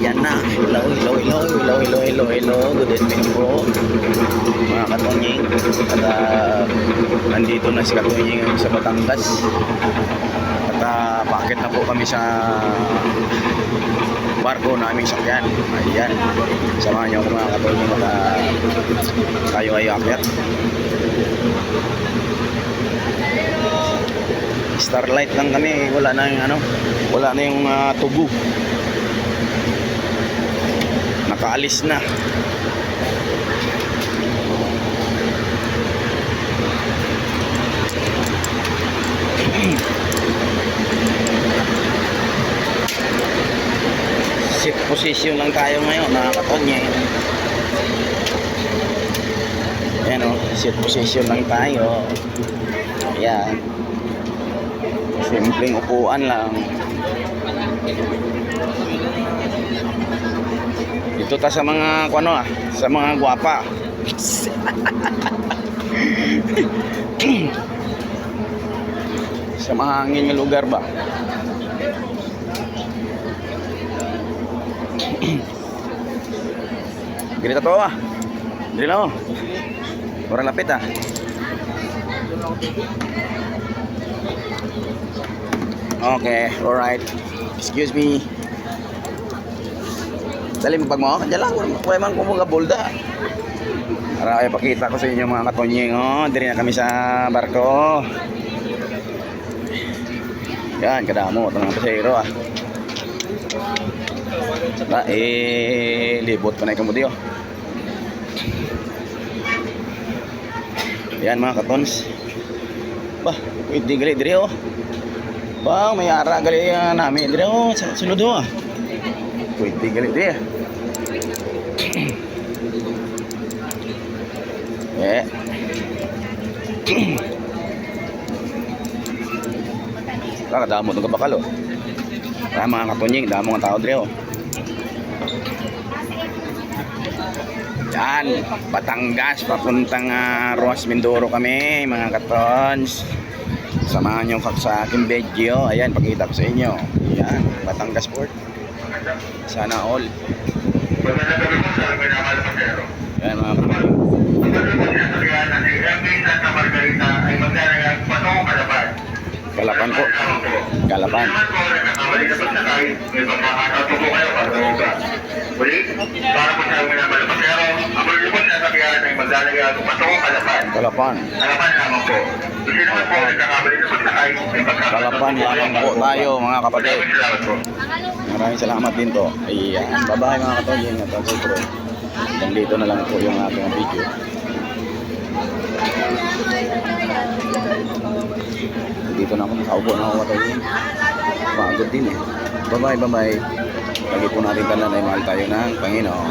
Yan na. Hello, hello, hello, hello, hello, hello, hello. Good evening po. Mga katonying. At ah, nandito na si katonying sa Batangas. At uh, bakit na po kami sa barko namin sakyan. Ayan. Samahan niyo ako mga katonying at ah, tayo ay akyat. Starlight lang kami, wala na yung ano, wala na yung ah, tubo. Nakaalis na. Sit position lang tayo ngayon, mga katonye. Ayan o, sit position lang tayo. Ayan. Simpleng upuan lang. Dito ta sa mga ano ah, sa mga gwapa. sa mahangin nga lugar ba? Ganito to ah. Dili na oh. Orang lapit ah. Okay, alright. Excuse me. Dali pag mo. Diyan lang. Kuya man kung mga bolda. Para ay pakita ko sa inyo mga katonyeng. Oh, diri na kami sa barko. Yan, kadamo. Ito mga pasahero ah. Na, eh, libot pa na yung kamudi oh. Yan mga katons. Bah, wait, di gali diri oh. Bang, may ara gali uh, namin diri oh, sunod oh. Wait, di gali diri. Eh. Kaka damo ng kabakal oh. Kaya mga katunying, damo ng tao diri oh. Yan, Batangas, papuntang uh, Ruas Mindoro kami, mga katons. Samahan nyo sa aking video. Ayan, pakita ko sa inyo. Ayan, Batangas Port. Sana all. Ayan, mga katons. Kalapan po. Kalapan. Muli, para po sa pasero, ang sakyan ay maglalagay ang patungong kalapan. Kalapan. Kalapan lamang po. Kasi naman po, nagkakamali na magsakay, ay pagkakamali. Kalapan lamang po tayo, mga kapatid. Maraming salamat po. Maraming salamat din po. Ayan. Bye-bye mga katonying. At ako ito. Hanggang dito na lang po yung ating video. Dito na ako nakaupo na ako katonying. Pagod din eh. Bye-bye, bye-bye. Lagi po natin talan ay mahal tayo ng Panginoon.